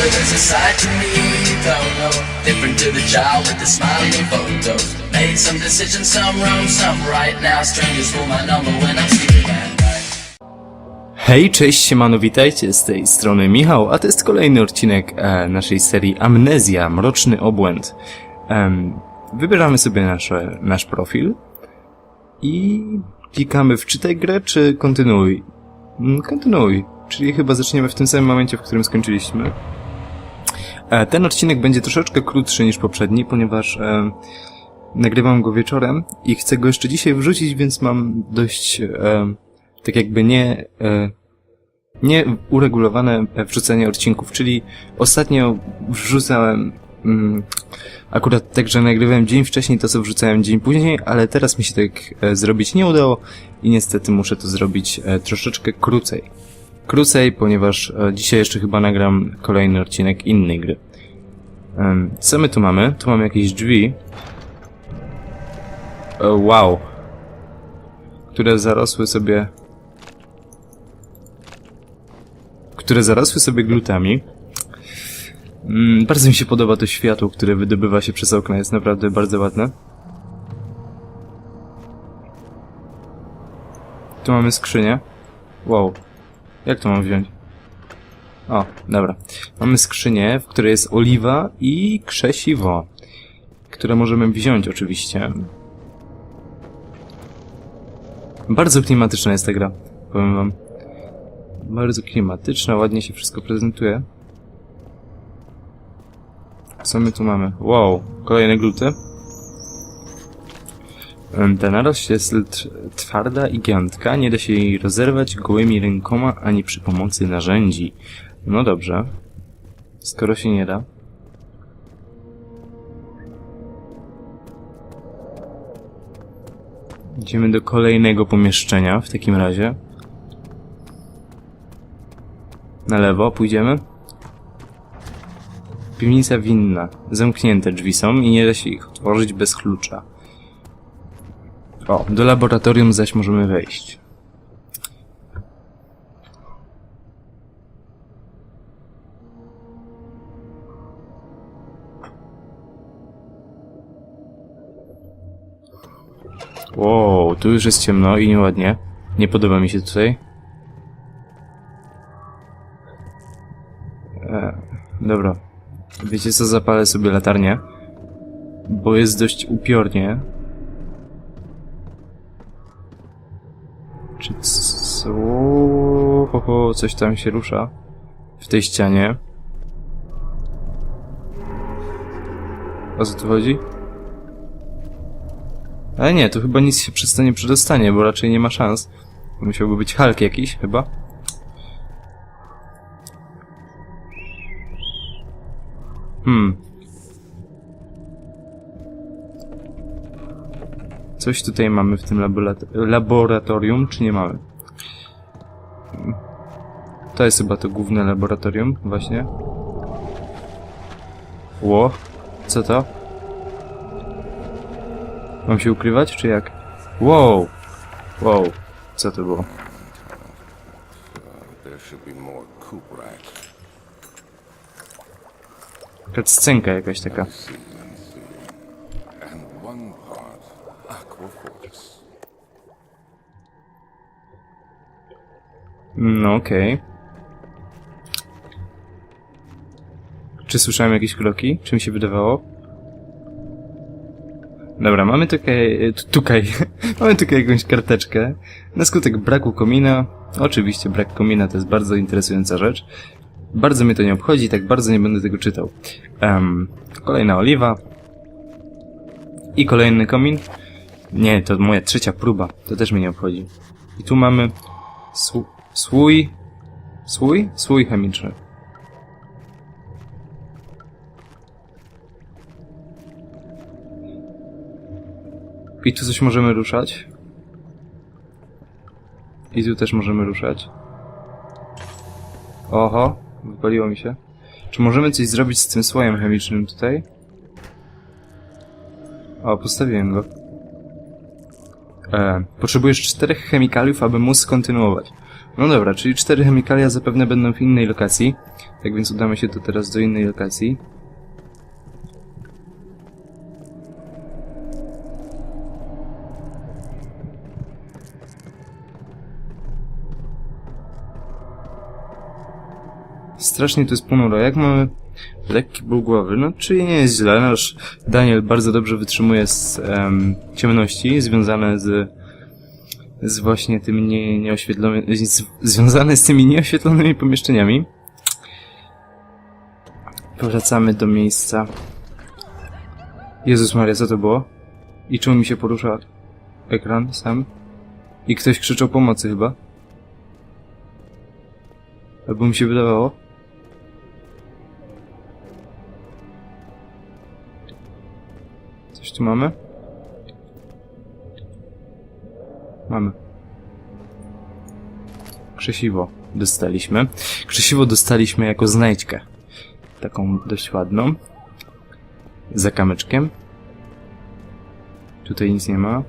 but there's a side to me don't know. Different to the child with the smiling photos. Made some decisions, some wrong, some right. Now strangers my number when I'm sleeping at. Hej, cześć, siemano, witajcie, z tej strony Michał, a to jest kolejny odcinek e, naszej serii Amnezja, Mroczny Obłęd. Em, wybieramy sobie nasze, nasz profil i klikamy w czytaj grę, czy kontynuuj? Mm, Kontynuuj, czyli chyba zaczniemy w tym samym momencie, w którym skończyliśmy. E, ten odcinek będzie troszeczkę krótszy niż poprzedni, ponieważ e, nagrywam go wieczorem i chcę go jeszcze dzisiaj wrzucić, więc mam dość... E, tak jakby nie, e, nie uregulowane wrzucenie odcinków, czyli ostatnio wrzucałem mm, akurat tak, że nagrywałem dzień wcześniej to, co wrzucałem dzień później, ale teraz mi się tak e, zrobić nie udało i niestety muszę to zrobić e, troszeczkę krócej. Krócej, ponieważ e, dzisiaj jeszcze chyba nagram kolejny odcinek innej gry. Co my tu mamy? Tu mamy jakieś drzwi. E, wow. Które zarosły sobie które zarosły sobie glutami. Mm, bardzo mi się podoba to światło, które wydobywa się przez okna, jest naprawdę bardzo ładne. Tu mamy skrzynię. Wow. Jak to mam wziąć? O, dobra. Mamy skrzynię, w której jest oliwa i krzesiwo, które możemy wziąć oczywiście. Bardzo klimatyczna jest ta gra, powiem wam. Bardzo klimatyczna, ładnie się wszystko prezentuje. Co my tu mamy? Wow, kolejne gluty. Ta narość jest twarda i giętka, nie da się jej rozerwać gołymi rękoma ani przy pomocy narzędzi. No dobrze. Skoro się nie da. Idziemy do kolejnego pomieszczenia w takim razie. Na lewo pójdziemy. Piwnica winna. Zamknięte drzwi są i nie da się ich otworzyć bez klucza. O, do laboratorium zaś możemy wejść. Wow, tu już jest ciemno i nieładnie. Nie podoba mi się tutaj. E, dobra. Wiecie co, zapalę sobie latarnię. Bo jest dość upiornie. Ho, coś tam się rusza. W tej ścianie. O co tu chodzi? Ale nie, tu chyba nic się przez to nie przedostanie, bo raczej nie ma szans. Musiałby być Hulk jakiś, chyba. Hmm. Coś tutaj mamy w tym laborat- laboratorium, czy nie mamy? To jest chyba to główne laboratorium, właśnie. Ło, co to? Mam się ukrywać, czy jak? Wow! Wow, co to było? Cutscenka jakaś taka. No okej. Czy słyszałem jakieś kroki? Czy mi się wydawało? Dobra, mamy tutaj, e, tutaj, mamy tutaj jakąś karteczkę. Na skutek braku komina, oczywiście brak komina to jest bardzo interesująca rzecz. Bardzo mnie to nie obchodzi, tak bardzo nie będę tego czytał. Em, kolejna oliwa. I kolejny komin. Nie, to moja trzecia próba, to też mnie nie obchodzi. I tu mamy Sł- słój. Słój? Słój chemiczny. I tu coś możemy ruszać. I tu też możemy ruszać. Oho, wypaliło mi się. Czy możemy coś zrobić z tym słojem chemicznym tutaj? O, postawiłem go. E, potrzebujesz czterech chemikaliów, aby móc kontynuować. No dobra, czyli cztery chemikalia zapewne będą w innej lokacji. Tak więc udamy się to teraz do innej lokacji. Strasznie tu jest ponuro. Jak mamy lekki ból głowy, no czyli nie jest źle. Nasz Daniel bardzo dobrze wytrzymuje z em, ciemności związane z z właśnie tymi nie, nieoświetlonymi, z, związane z tymi nieoświetlonymi pomieszczeniami. Powracamy do miejsca. Jezus Maria, co to było? I czemu mi się porusza ekran sam? I ktoś krzyczał pomocy chyba? Albo mi się wydawało? Tu mamy? Mamy. Krzesiwo dostaliśmy. Krzesiwo dostaliśmy jako znajdźkę. Taką dość ładną. Za kamyczkiem. Tutaj nic nie ma.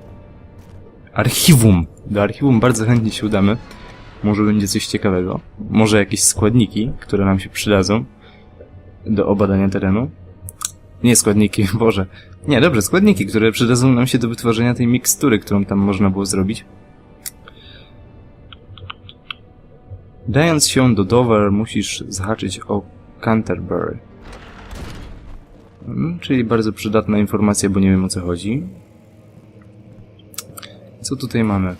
Archiwum. Do archiwum bardzo chętnie się udamy. Może będzie coś ciekawego. Może jakieś składniki, które nam się przydadzą do obadania terenu. Nie składniki, Boże. Nie, dobrze, składniki, które przydadzą nam się do wytworzenia tej mikstury, którą tam można było zrobić. Dając się do Dover, musisz zahaczyć o Canterbury. Mm, Czyli bardzo przydatna informacja, bo nie wiem o co chodzi. Co tutaj mamy?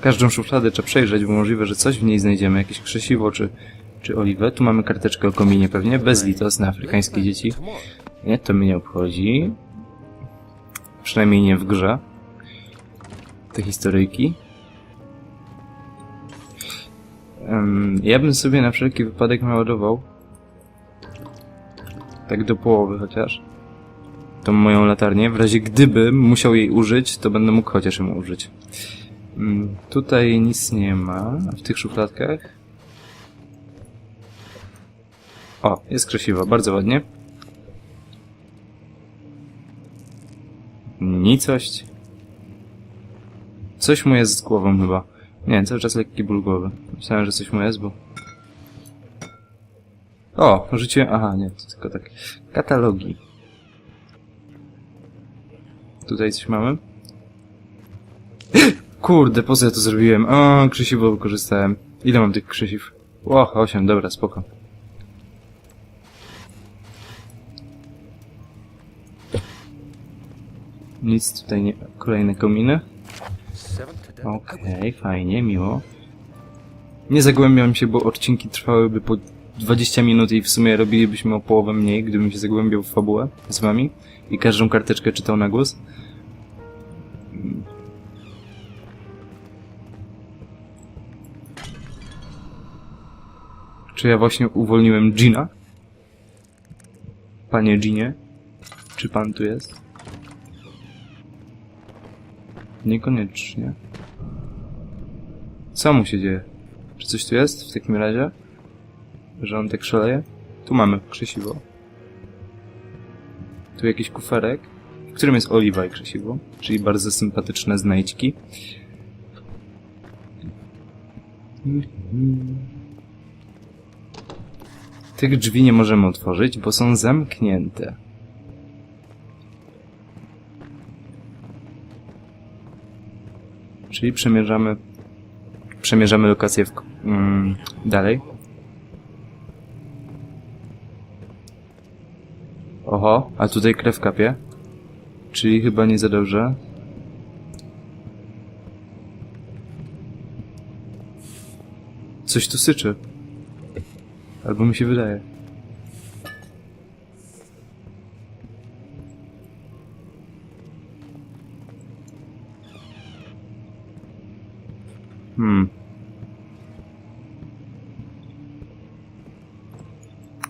Każdą szufladę trzeba przejrzeć, bo możliwe, że coś w niej znajdziemy, jakieś krzesiwo czy, czy oliwę. Tu mamy karteczkę o kominie pewnie, bezlitosne afrykańskie dzieci. Nie, to mnie nie obchodzi. Przynajmniej nie w grze. Te historyjki. Em, ja bym sobie na wszelki wypadek naładował. Tak do połowy chociaż. Tą moją latarnię. W razie gdybym musiał jej użyć, to będę mógł chociaż ją użyć. Mm, Tutaj nic nie ma. W tych szufladkach? O, jest krzesiwo. Bardzo ładnie. Nicość. Coś mu jest z głową chyba. Nie, cały czas lekki ból głowy. Myślałem, że coś mu jest, bo... O, rzuciłem... Aha, nie, to tylko tak. Katalogi. Tutaj coś mamy? Kurde, po co ja to zrobiłem? O, krzesiwo wykorzystałem. Ile mam tych krzesiw? O, osiem, dobra, spoko. Nic tutaj nie... Kolejne kominy. Okej, fajnie, miło. Nie zagłębiam się, bo odcinki trwałyby po 20 minut i w sumie robilibyśmy o połowę mniej, gdybym się zagłębiał w fabułę z wami i każdą karteczkę czytał na głos. Czy ja właśnie uwolniłem Gina? Panie Ginie? Czy pan tu jest? Niekoniecznie. Co mu się dzieje? Czy coś tu jest w takim razie? Że on tak szaleje? Tu mamy krzesiwo. Tu jakiś kuferek, w którym jest oliwa i krzesiwo, czyli bardzo sympatyczne znajdźki. Tych drzwi nie możemy otworzyć, bo są zamknięte. Czyli przemierzamy przemierzamy lokację w, mm, dalej. Oho, a tutaj krew kapie. Czyli chyba nie za dobrze. Coś tu syczy. Albo mi się wydaje. Hmm.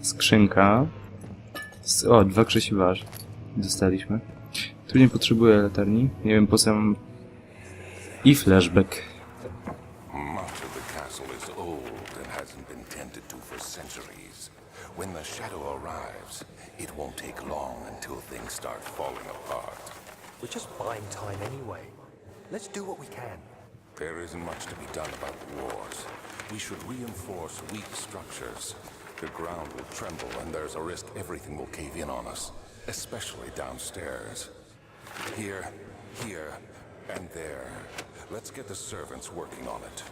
Skrzynka. O, dwa krzesiwa aż dostaliśmy. Tu nie potrzebuję latarni. Nie wiem po co mam... I flashback. Much of the castle is old and hasn't been tended to for centuries. When the shadow arrives, it won't take long until things start falling apart. We're just buying time anyway. Let's do what we can. There isn't much to be done about the wars. We should reinforce weak structures. The ground will tremble, and there's a risk everything will cave in on us, especially downstairs. Here, here, and there. Let's get the servants working on it.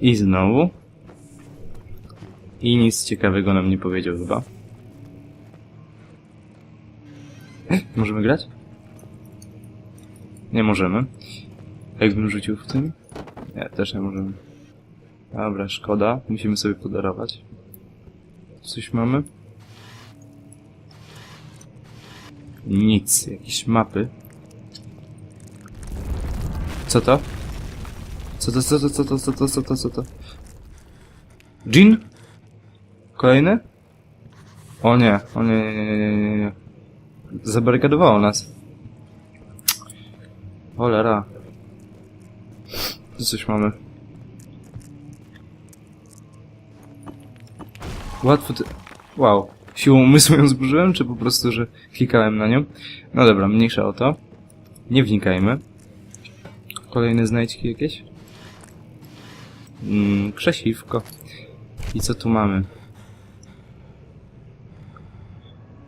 I znowu. I nic ciekawego nam nie powiedział chyba. Eh, możemy grać? Nie możemy. Jakbym rzucił w tym? Nie, też nie możemy. Dobra, szkoda. Musimy sobie podarować. Coś mamy? Nic. Jakieś mapy. Co to? Co to, co to, co to, co to, co to, co to? Jean? Kolejny? O nie, o nie, nie, nie, nie, nie. Zabarykadowało nas. Cholera. Tu coś mamy. Łatwo ty... Wow. Siłą umysłu ją zburzyłem, czy po prostu, że klikałem na nią? No dobra, mniejsza o to. Nie wnikajmy. Kolejne znajdźki jakieś? Mm, krzesiwko. I co tu mamy?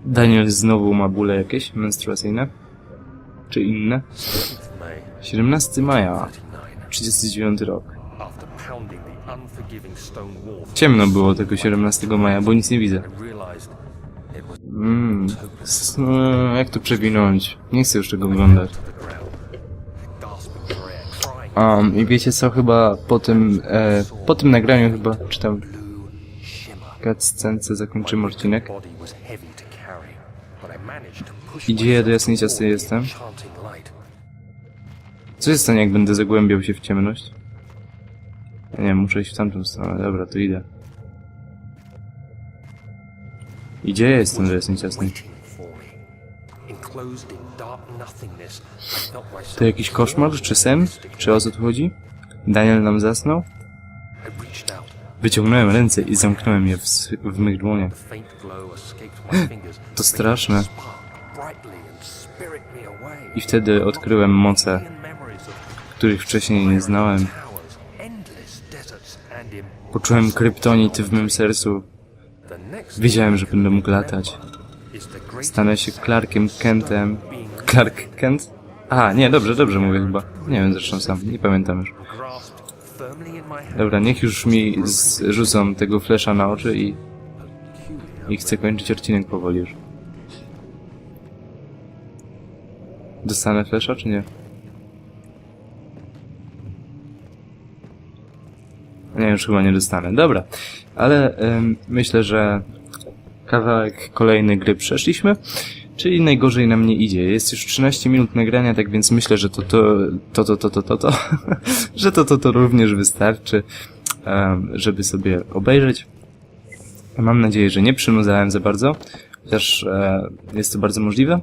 Daniel znowu ma bóle jakieś menstruacyjne? Czy inne? 17 maja, 39 rok. Ciemno było tego 17 maja, bo nic nie widzę. Mm, no, jak to przewinąć? Nie chcę już tego oglądać. Um, I wiecie co, chyba po tym, e, po tym nagraniu chyba, czy tam cutscence zakończymy odcinek. Body was heavy to carry, Co się stanie, jak będę zagłębiał się w ciemność? Ja nie, muszę iść w tamtą stronę. Dobra, to idę. I gdzie jestem I felt myself To jakiś koszmar, czy sen? Czy o co tu chodzi? Daniel nam zasnął? Wyciągnąłem ręce i zamknąłem je w, w mych dłoniach. To straszne. I wtedy odkryłem moce, których wcześniej nie znałem. Poczułem kryptonit w mym sercu. Wiedziałem, że będę mógł latać. Stanę się Clarkiem Kentem. Clark Kent? A, nie, dobrze, dobrze mówię chyba. Nie wiem zresztą sam, nie pamiętam już. Dobra, niech już mi zrzucą tego flesza na oczy i... I chcę kończyć odcinek powoli już. Dostanę flesza, czy nie? Nie, już chyba nie dostanę. Dobra, ale ym, myślę, że kawałek kolejnej gry przeszliśmy, czyli najgorzej nam nie idzie. Jest już 13 minut nagrania, tak więc myślę, że to to, to, to, to, to, to, to że to, to, to również wystarczy, em, żeby sobie obejrzeć. Mam nadzieję, że nie przynudzałem za bardzo, chociaż e, jest to bardzo możliwe.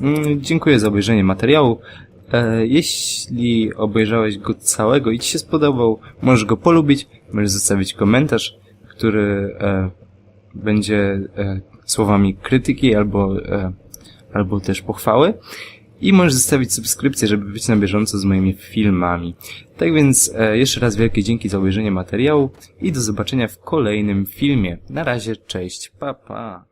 Mm, Dziękuję za obejrzenie materiału. E, Jeśli obejrzałeś go całego i Ci się spodobał, możesz go polubić, możesz zostawić komentarz, który e, będzie e, słowami krytyki albo, e, albo też pochwały. I możesz zostawić subskrypcję, żeby być na bieżąco z moimi filmami. Tak więc e, jeszcze raz wielkie dzięki za obejrzenie materiału i do zobaczenia w kolejnym filmie. Na razie, cześć, pa pa.